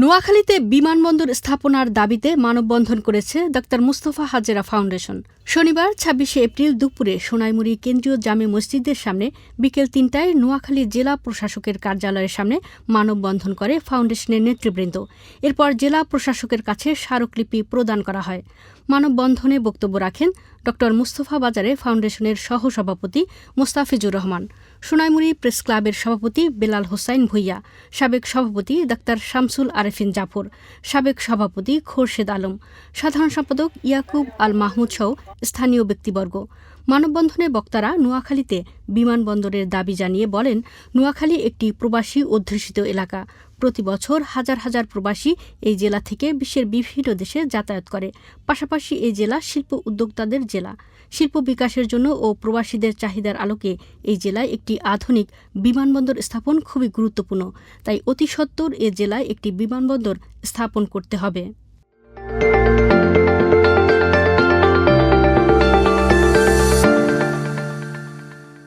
নোয়াখালীতে বিমানবন্দর স্থাপনার দাবিতে মানববন্ধন করেছে ডক্টর মুস্তফা হাজেরা ফাউন্ডেশন। শনিবার, ছাব্বিশে এপ্রিল দুপুরে সোনাইমুড়ি কেন্দ্রীয় জামে মসজিদের সামনে বিকেল তিনটায় নোয়াখালী জেলা প্রশাসকের কার্যালয়ের সামনে মানববন্ধন করে ফাউন্ডেশনের নেতৃবৃন্দ। এরপর জেলা প্রশাসকের কাছে স্মারকলিপি প্রদান করা হয়। মানববন্ধনে বক্তব্য রাখেন ড মুস্তফা বাজারে ফাউন্ডেশনের সহসভাপতি মোস্তাফিজুর রহমান, সোনাইমুড়ি প্রেস ক্লাবের সভাপতি বেলাল হোসাইন ভুইয়া, সাবেক সভাপতি ডাক্তার শামসুল আরেফিন জাফর, সাবেক সভাপতি খোরশেদ আলম, সাধারণ সম্পাদক ইয়াকুব আল মাহমুদ সহ স্থানীয় ব্যক্তিবর্গ। মানববন্ধনে বক্তারা নোয়াখালীতে বিমানবন্দরের দাবি জানিয়ে বলেন, নোয়াখালী একটি প্রবাসী অধ্যুষিত এলাকা। প্রতি বছর হাজার হাজার প্রবাসী এই জেলা থেকে বিশ্বের বিভিন্ন দেশে যাতায়াত করে। পাশাপাশি এই জেলা শিল্প উদ্যোক্তাদের জেলা। শিল্প বিকাশের জন্য ও প্রবাসীদের চাহিদার আলোকে এই জেলায় একটি আধুনিক বিমানবন্দর স্থাপন খুবই গুরুত্বপূর্ণ। তাই অতি সত্বর এ জেলায় একটি বিমানবন্দর স্থাপন করতে হবে।